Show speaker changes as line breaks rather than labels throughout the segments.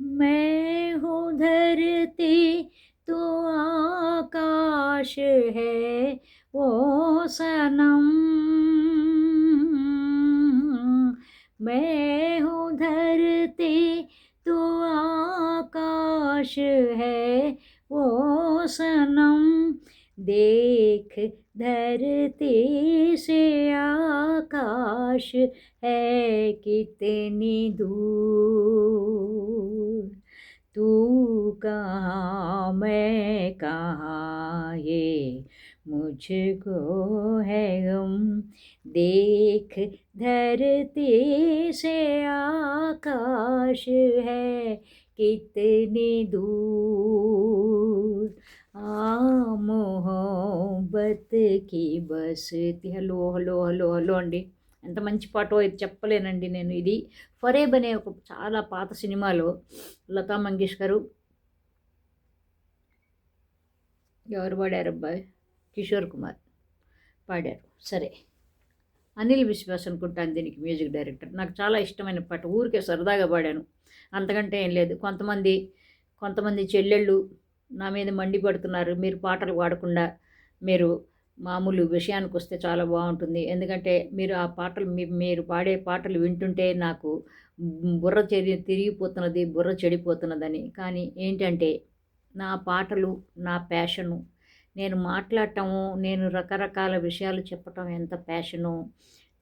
मैं हूँ धरती, तू आकाश है वो सनम। मैं हूँ धरती, तू आकाश है वो सनम। देख धरती से आकाश है कितनी दूर। तू कहाँ, मैं कहाँ, ये मुझको है गम। देख धरती से आकाश है कितनी दूर। మొహబత్కి బస్తి. హలో హలో హలో హలో అండి. ఎంత మంచి పాటో ఇది చెప్పలేనండి నేను. ఇది ఫరేబ్ అనే ఒక చాలా పాత సినిమాలో లతా మంగేష్కర్ ఎవరు పాడారు అబ్బాయి? కిషోర్ కుమార్ పాడారు. సరే. అనిల్ విశ్వాస్ అనుకుంటాను దీనికి మ్యూజిక్ డైరెక్టర్. నాకు చాలా ఇష్టమైన పాట. ఊరికే సరదాగా పాడాను. అంతకంటే ఏం లేదు. కొంతమంది కొంతమంది చెల్లెళ్ళు నా మీద మండిపడుతున్నారు. మీరు పాటలు పాడకుండా మీరు మామూలు విషయానికి వస్తే చాలా బాగుంటుంది. ఎందుకంటే మీరు ఆ పాటలు మీరు పాడే పాటలు వింటుంటే నాకు బుర్ర చెరి తిరిగిపోతున్నది బుర్ర చెడిపోతున్నదని. కానీ ఏంటంటే నా పాటలు నా ప్యాషను నేను మాట్లాడటము నేను రకరకాల విషయాలు చెప్పటం ఎంత ప్యాషను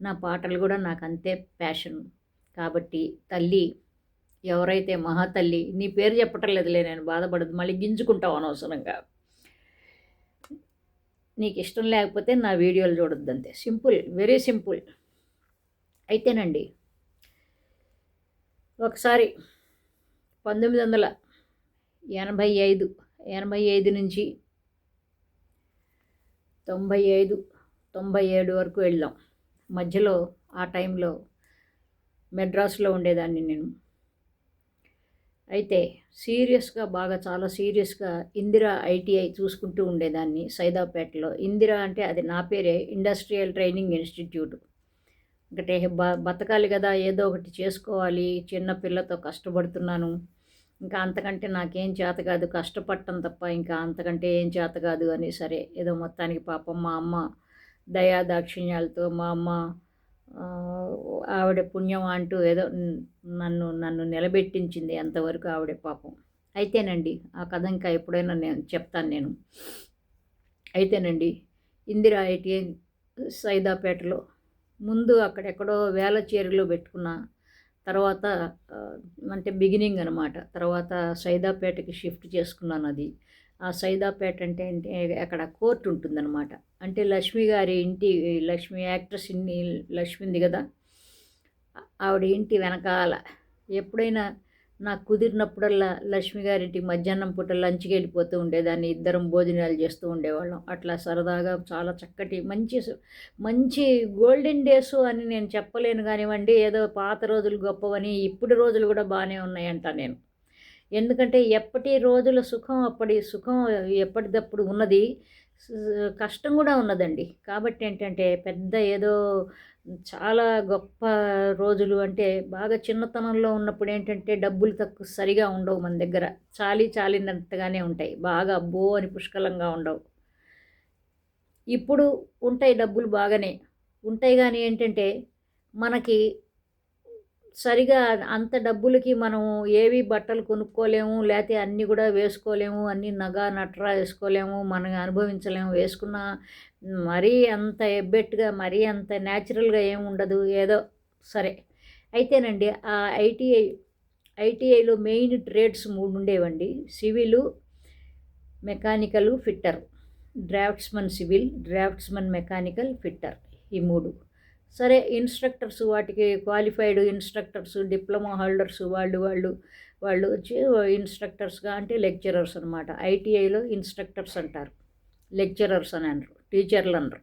నా పాటలు కూడా నాకు అంతే ప్యాషన్. కాబట్టి తల్లి ఎవరైతే మహాతల్లి నీ పేరు చెప్పటం లేదులే నేను బాధపడదు మళ్ళీ గింజుకుంటావు అనవసరంగా. నీకు ఇష్టం లేకపోతే నా వీడియోలు చూడొద్దు అంతే. Simple very simple. అయితేనండి ఒకసారి పంతొమ్మిది వందల ఎనభై ఐదు ఎనభై ఐదు నుంచి తొంభై ఐదు తొంభై ఏడు వరకు వెళ్ళాం. మధ్యలో ఆ టైంలో మెడ్రాస్లో ఉండేదాన్ని నేను. అయితే సీరియస్గా బాగా చాలా సీరియస్గా ఇందిరా ఐటీఐ చూసుకుంటూ ఉండేదాన్ని సైదాపేటలో. ఇందిరా అంటే అది నా పేరే ఇండస్ట్రియల్ ట్రైనింగ్ ఇన్స్టిట్యూట్. ఒకటే బ బతకాలి కదా ఏదో ఒకటి చేసుకోవాలి చిన్న పిల్లతో కష్టపడుతున్నాను. ఇంకా అంతకంటే నాకేం చేత కాదు కష్టపడటం తప్ప ఇంకా అంతకంటే ఏం చేత కాదు అని సరే ఏదో మొత్తానికి పాపం మా అమ్మ దయా దాక్షిణ్యాలతో మా అమ్మ ఆవిడ పుణ్యం అంటూ ఏదో నన్ను నన్ను నిలబెట్టించింది అంతవరకు ఆవిడ పాపం. అయితేనండి ఆ కథ ఇంకా ఎప్పుడైనా నేను చెప్తాను నేను. అయితేనండి ఇందిరా ఐటీ సైదాపేటలో ముందు అక్కడెక్కడో వేల చీరలు పెట్టుకున్న తర్వాత అంటే బిగినింగ్ అనమాట తర్వాత సైదాపేటకి షిఫ్ట్ చేసుకున్నాను అది. ఆ సైదాపేట అంటే అక్కడ కోర్టు ఉంటుందన్నమాట. అంటే లక్ష్మి గారి ఇంటి లక్ష్మి యాక్ట్రెస్ ఇన్ని లక్ష్మింది కదా. ఆవిడ ఇంటి వెనకాల ఎప్పుడైనా నాకు కుదిరినప్పుడల్లా లక్ష్మి గారింటి మధ్యాహ్నం పూట లంచ్కి వెళ్ళిపోతూ ఉండేదాన్ని. ఇద్దరం భోజనాలు చేస్తూ ఉండేవాళ్ళం. అట్లా సరదాగా చాలా చక్కటి మంచి మంచి గోల్డెన్ డేస్ అని నేను చెప్పలేను కానివ్వండి ఏదో పాత రోజులు గొప్పవని ఇప్పుడు రోజులు కూడా బాగానే ఉన్నాయంట నేను. ఎందుకంటే ఎప్పటి రోజుల సుఖం అప్పటి సుఖం ఎప్పటిదప్పుడు ఉన్నది. కష్టం కూడా ఉన్నదండి. కాబట్టి ఏంటంటే పెద్ద ఏదో చాలా గొప్ప రోజులు అంటే బాగా చిన్నతనంలో ఉన్నప్పుడు ఏంటంటే డబ్బులు తక్కువ సరిగా ఉండవు మన దగ్గర. చాలీ చాలినంతగానే ఉంటాయి. బాగా అబ్బో అని పుష్కలంగా ఉండవు. ఇప్పుడు ఉంటాయి డబ్బులు బాగానే. ఉంటాయి కానీ ఏంటంటే మనకి సరిగా అంత డబ్బులకి మనం ఏవి బట్టలు కొనుక్కోలేము లేకపోతే అన్నీ కూడా వేసుకోలేము అన్నీ నగ నట్రా వేసుకోలేము మనం అనుభవించలేము. వేసుకున్న మరీ అంత ఎబ్బెట్టుగా మరీ అంత న్యాచురల్గా ఏమి ఉండదు ఏదో సరే. అయితేనండి ఆ ఐటీఐ ఐటీఐలో మెయిన్ ట్రేడ్స్ మూడు ఉండేవండి. Civil mechanical fitter. Draftsman civil draftsman mechanical fitter. ఈ మూడు. సరే ఇన్స్ట్రక్టర్స్ వాటికి క్వాలిఫైడ్ ఇన్స్ట్రక్టర్స్ డిప్లొమా హోల్డర్స్ వాళ్ళు వాళ్ళు వాళ్ళు వచ్చి ఇన్స్ట్రక్టర్స్గా అంటే లెక్చరర్స్ అనమాట ఐటీఐలో ఇన్స్ట్రక్టర్స్ అంటారు. లెక్చరర్స్ అని అనరు టీచర్లు అనరు.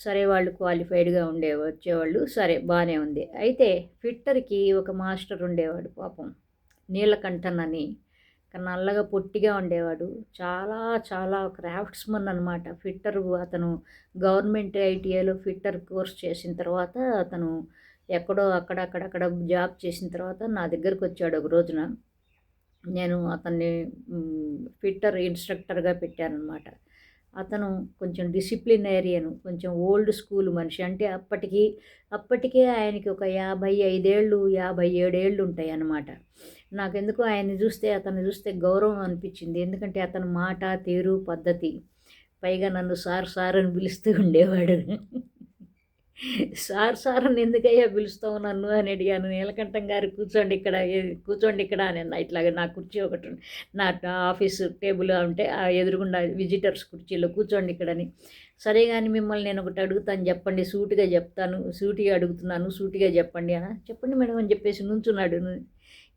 సరే వాళ్ళు క్వాలిఫైడ్గా ఉండే వచ్చేవాళ్ళు సరే బాగానే ఉంది. అయితే ఫిట్టర్కి ఒక మాస్టర్ ఉండేవాడు పాపం. నీలకంఠన్ అని నల్లగా పొట్టిగా ఉండేవాడు. చాలా చాలా క్రాఫ్ట్స్మన్ అనమాట ఫిట్టర్ అతను గవర్నమెంట్ ఐటీఐలో ఫిట్టర్ కోర్స్ చేసిన తర్వాత అతను ఎక్కడో అక్కడక్కడక్కడ జాబ్ చేసిన తర్వాత నా దగ్గరకు వచ్చాడు ఒక రోజున. నేను అతన్ని ఫిట్టర్ ఇన్స్ట్రక్టర్గా పెట్టానమాట అతను కొంచెం డిసిప్లినేరియన్ కొంచెం ఓల్డ్ స్కూల్ మనిషి. అంటే అప్పటికి అప్పటికే ఆయనకి ఒక యాభై ఐదేళ్ళు యాభై ఏడేళ్ళు ఉంటాయి అన్నమాట నాకెందుకు ఆయన్ని చూస్తే అతను చూస్తే గౌరవం అనిపించింది. ఎందుకంటే అతని మాట తీరు పద్ధతి పైగా నన్ను సార్ సార్ అని పిలుస్తూ ఉండేవాడు. సార్ సార్ అని ఎందుకయ్యా పిలుస్తావు నన్ను అని అడిగాను. నీలకంఠం గారు కూర్చోండి ఇక్కడ కూర్చోండి ఇక్కడ అని ఇట్లాగే నా కుర్చీ ఒకటి నా ఆఫీస్ టేబుల్ ఉంటే ఆ ఎదురుగుండా విజిటర్స్ కుర్చీలో కూర్చోండి ఇక్కడని సరే కానీ మిమ్మల్ని నేను ఒకటి అడుగుతాను చెప్పండి సూటిగా చెప్తాను సూటిగా అడుగుతున్నాను సూటిగా చెప్పండి అని. చెప్పండి మేడం అని చెప్పేసి నుంచున్నాడు.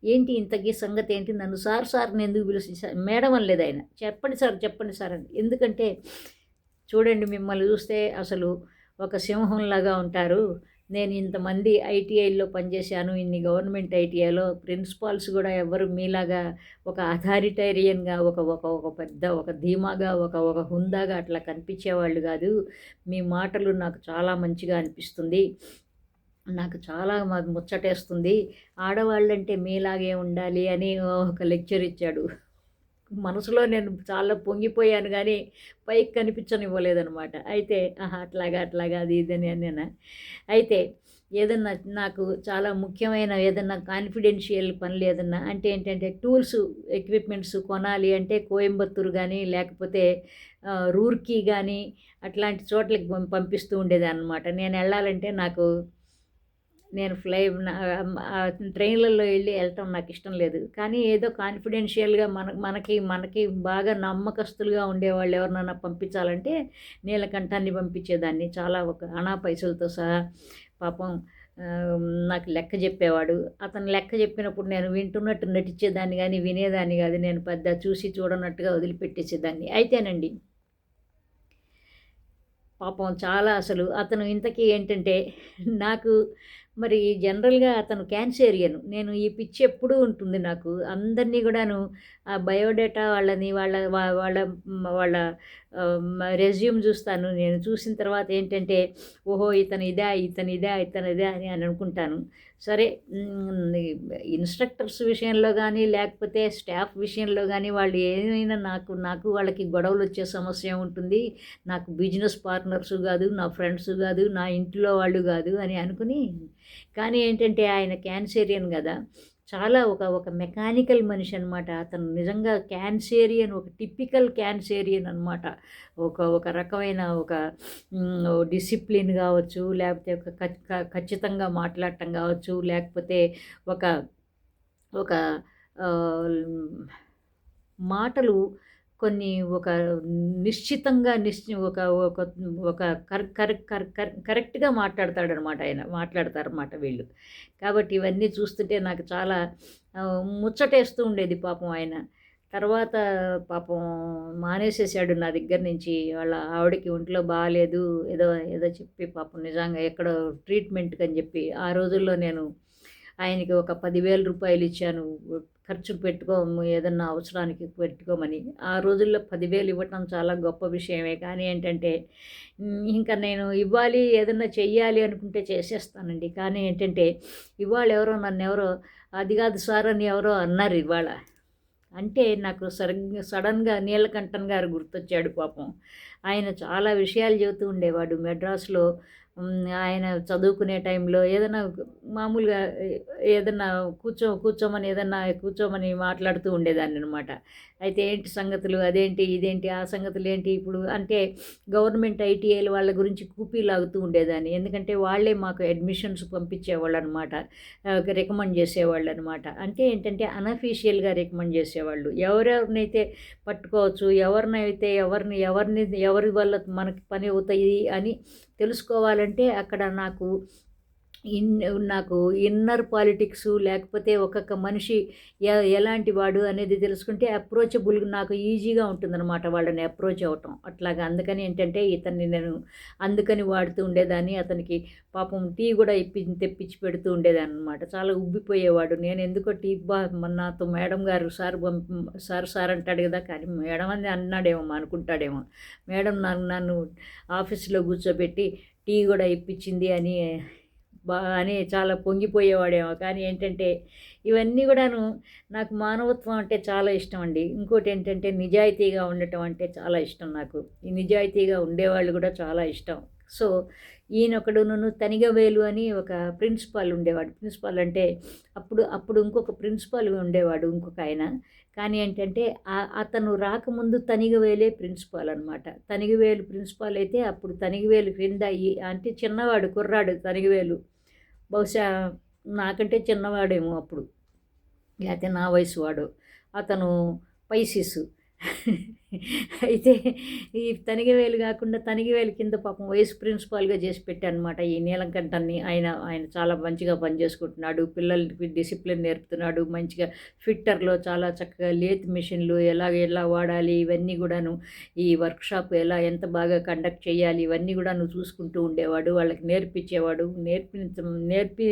ఏంటి ఇంతకీ సంగతి ఏంటి? నన్ను సార్ సార్ని ఎందుకు పిలిచి మేడం అనలేదు ఆయన. చెప్పండి సార్ చెప్పండి సార్ అని. ఎందుకంటే చూడండి మిమ్మల్ని చూస్తే అసలు ఒక సింహంలాగా ఉంటారు. నేను ఇంతమంది ఐటీఐలో పనిచేశాను. ఇన్ని గవర్నమెంట్ ఐటీఐలో ప్రిన్సిపాల్స్ కూడా ఎవరు మీలాగా ఒక అథారిటేరియన్గా ఒక ఒక ఒక పెద్ద ఒక ధీమాగా ఒక ఒక హుందాగా అట్లా కనిపించేవాళ్ళు కాదు. మీ మాటలు నాకు చాలా మంచిగా అనిపిస్తుంది. నాకు చాలా ముచ్చటేస్తుంది. ఆడవాళ్ళంటే మీలాగే ఉండాలి అని ఒక లెక్చర్ ఇచ్చాడు. మనసులో నేను చాలా పొంగిపోయాను కానీ పైకి కనిపించనివ్వలేదనమాట అయితే ఆహా అట్లాగా అట్లాగా అది ఇదని నేను అయితే ఏదన్నా నాకు చాలా ముఖ్యమైన ఏదన్నా కాన్ఫిడెన్షియల్ పనులు ఏదన్నా అంటే ఏంటంటే టూల్స్ ఎక్విప్మెంట్స్ కొనాలి అంటే కోయంబత్తూరు కానీ లేకపోతే రూర్కీ కానీ అట్లాంటి చోట్లకి పంపిస్తూ ఉండేది అనమాట నేను వెళ్ళాలంటే నాకు నేను ఫ్లై ట్రైన్లలో వెళ్ళి వెళ్ళటం నాకు ఇష్టం లేదు. కానీ ఏదో కాన్ఫిడెన్షియల్గా మన మనకి మనకి బాగా నమ్మకస్తులుగా ఉండేవాళ్ళు ఎవరినైనా పంపించాలంటే నీలకంఠాన్ని పంపించేదాన్ని. చాలా ఒక అనా పైసలతో సహా పాపం నాకు లెక్క చెప్పేవాడు. అతను లెక్క చెప్పినప్పుడు నేను వింటున్నట్టు నటించేదాన్ని కానీ వినేదాన్ని కాదు. నేను పెద్ద చూసి చూడనట్టుగా వదిలిపెట్టేసేదాన్ని. అయితేనండి. పాపం చాలా అసలు అతను ఇంతకీ ఏంటంటే నాకు మరి జనరల్గా అతను క్యాన్సేరియన్. నేను ఈ పిచ్చి ఎప్పుడూ ఉంటుంది నాకు. అందరినీ కూడాను ఆ బయోడేటా వాళ్ళని వాళ్ళ వాళ్ళ వాళ్ళ రెజ్యూమ్ చూస్తాను. నేను చూసిన తర్వాత ఏంటంటే ఓహో ఇతను ఇదే ఇతను ఇదే ఇతను ఇదే అని అని అనుకుంటాను. సరే ఇన్స్ట్రక్టర్స్ విషయంలో కానీ లేకపోతే స్టాఫ్ విషయంలో కానీ వాళ్ళు ఏమైనా నాకు నాకు వాళ్ళకి గొడవలు వచ్చే సమస్య ఉంటుంది. నాకు బిజినెస్ పార్ట్నర్స్ కాదు నా ఫ్రెండ్స్ కాదు నా ఇంట్లో వాళ్ళు కాదు అని అనుకుని కానీ ఏంటంటే ఆయన క్యాన్సేరియన్ కదా చాలా ఒక ఒక మెకానికల్ మనిషి అనమాట అతను నిజంగా క్యాన్సేరియన్ ఒక టిపికల్ క్యాన్సేరియన్ అనమాట. ఒక ఒక రకమైన ఒక డిసిప్లిన్ కావచ్చు లేకపోతే ఒక ఖచ్చితంగా మాట్లాడటం కావచ్చు లేకపోతే ఒక ఒక మాటలు కొన్ని ఒక నిశ్చితంగా నిశ్చి ఒక ఒక ఒక కర్ కర్ కర్ కర్ కరెక్ట్గా మాట్లాడతాడనమాట ఆయన మాట్లాడతారన్నమాట వీళ్ళు. కాబట్టి ఇవన్నీ చూస్తుంటే నాకు చాలా ముచ్చటేస్తూ ఉండేది పాపం ఆయన. తర్వాత పాపం మానేసేసాడు నా దగ్గర నుంచి. వాళ్ళ ఆవిడకి ఒంట్లో బాగాలేదు ఏదో ఏదో చెప్పి పాపం నిజంగా ఎక్కడో ట్రీట్మెంట్కి అని చెప్పి ఆ రోజుల్లో నేను ఆయనకి ఒక పదివేల రూపాయలు ఇచ్చాను. ఖర్చు పెట్టుకో ఏదన్నా అవసరానికి పెట్టుకోమని. ఆ రోజుల్లో పదివేలు ఇవ్వటం చాలా గొప్ప విషయమే. కానీ ఏంటంటే ఇంకా నేను ఇవ్వాలి ఏదన్నా చెయ్యాలి అనుకుంటే చేసేస్తానండి. కానీ ఏంటంటే ఇవాళ ఎవరో నన్ను ఎవరో అది కాదు సార్ అని ఎవరో అన్నారు ఇవాళ. అంటే నాకు సడన్ సడన్గా నీలకంఠన్ గారు గుర్తొచ్చాడు పాపం. ఆయన చాలా విషయాలు చెబుతూ ఉండేవాడు. మెడ్రాస్లో ఆయన చదువుకునే టైంలో ఏదైనా మామూలుగా ఏదన్నా కూర్చో కూర్చోమని ఏదన్నా కూర్చోమని మాట్లాడుతూ ఉండేదాన్ని అనమాట అయితే ఏంటి సంగతులు అదేంటి ఇదేంటి ఆ సంగతులు ఏంటి ఇప్పుడు అంటే గవర్నమెంట్ ఐటీఐల వాళ్ళ గురించి కూపీ లాగుతూ ఉండేదాన్ని. ఎందుకంటే వాళ్ళే మాకు అడ్మిషన్స్ పంపించేవాళ్ళు అనమాట రికమెండ్ చేసేవాళ్ళు అనమాట అంటే ఏంటంటే అనఫీషియల్గా రికమెండ్ చేసేవాళ్ళు. ఎవరెవరినైతే పట్టుకోవచ్చు ఎవరినైతే ఎవరిని ఎవరిని ఎవరి వల్ల మనకి పని అవుతాయి అని తెలుసుకోవాలంటే అక్కడ నాకు ఇన్ నాకు ఇన్నర్ పాలిటిక్స్ లేకపోతే ఒక్కొక్క మనిషి ఎలాంటి వాడు అనేది తెలుసుకుంటే అప్రోచబుల్ నాకు ఈజీగా ఉంటుందన్నమాట వాళ్ళని అప్రోచ్ అవ్వటం. అట్లాగా అందుకని ఏంటంటే ఇతన్ని నేను అందుకని వాడుతూ ఉండేదాన్ని. అతనికి పాపం టీ కూడా ఇప్పి తెప్పించి పెడుతూ ఉండేదాన్ని అనమాట చాలా ఉబ్బిపోయేవాడు. నేను ఎందుకో టీ బా నాతో మేడం గారు సార్ సార్ సార్ అంటాడు కదా కానీ మేడం అని అన్నాడేమో అనుకుంటాడేమో. మేడం నన్ను నన్ను ఆఫీస్లో కూర్చోబెట్టి టీ కూడా ఇప్పించింది అని అని చాలా పొంగిపోయేవాడేమో. కానీ ఏంటంటే ఇవన్నీ కూడాను నాకు మానవత్వం అంటే చాలా ఇష్టం అండి. ఇంకోటి ఏంటంటే నిజాయితీగా ఉండటం అంటే చాలా ఇష్టం నాకు. ఈ నిజాయితీగా ఉండేవాళ్ళు కూడా చాలా ఇష్టం. సో ఈయనొకడును తనిగవేలు అని ఒక ప్రిన్సిపాల్ ఉండేవాడు. ప్రిన్సిపాల్ అంటే అప్పుడు అప్పుడు ఇంకొక ప్రిన్సిపాల్ ఉండేవాడు ఇంకొక ఆయన. కానీ ఏంటంటే అతను రాకముందు తనిగవేలే ప్రిన్సిపాల్ అనమాట తనిగవేలు ప్రిన్సిపాల్ అయితే అప్పుడు తనిగవేలు క్రింద అంటే చిన్నవాడు కుర్రాడు తనిగవేలు. బహుశా నాకంటే చిన్నవాడేమో అప్పుడు. లేకపోతే నా వయసు వాడు అతను పైసిస్. అయితే ఈ తనిగివేలు కాకుండా తనిగివేలు కింద పాపం వైస్ ప్రిన్సిపాల్గా చేసి పెట్టానమాట. ఈ నీలంకంఠాన్ని ఆయన ఆయన చాలా మంచిగా పనిచేసుకుంటున్నాడు. పిల్లలకి డిసిప్లిన్ నేర్పుతున్నాడు. మంచిగా ఫిట్టర్లో చాలా చక్కగా లేత్ మిషన్లు ఎలా ఎలా వాడాలి ఇవన్నీ కూడాను ఈ వర్క్షాప్ ఎలా ఎంత బాగా కండక్ట్ చేయాలి ఇవన్నీ కూడా నువ్వు చూసుకుంటూ ఉండేవాడు. వాళ్ళకి నేర్పించేవాడు. నేర్పి నేర్పి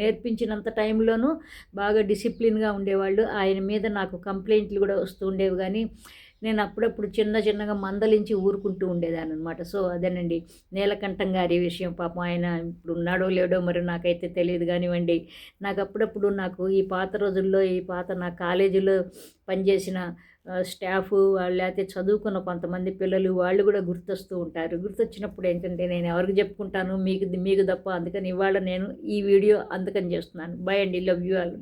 నేర్పించినంత టైంలోనూ బాగా డిసిప్లిన్గా ఉండేవాళ్ళు. ఆయన మీద నాకు కంప్లైంట్లు కూడా వస్తూ ఉండేవి. కానీ నేను అప్పుడప్పుడు చిన్న చిన్నగా మందలించి ఊరుకుంటూ ఉండేదాన్ని అనమాట సో అదేనండి. నీలకంఠం గారి విషయం పాపం ఆయన ఇప్పుడు ఉన్నాడో లేడో మరి నాకైతే తెలియదు కానివ్వండి. నాకు అప్పుడప్పుడు నాకు ఈ పాత రోజుల్లో ఈ పాత నా కాలేజీలో పనిచేసిన స్టాఫ్ వాళ్ళు లేకపోతే చదువుకున్న కొంతమంది పిల్లలు వాళ్ళు కూడా గుర్తొస్తూ ఉంటారు. గుర్తొచ్చినప్పుడు ఏంటంటే నేను ఎవరికి చెప్పుకుంటాను? మీకు మీకు తప్ప అందుకని ఇవాళ నేను ఈ వీడియో అందుకని చేస్తున్నాను. బై అండి. Love you all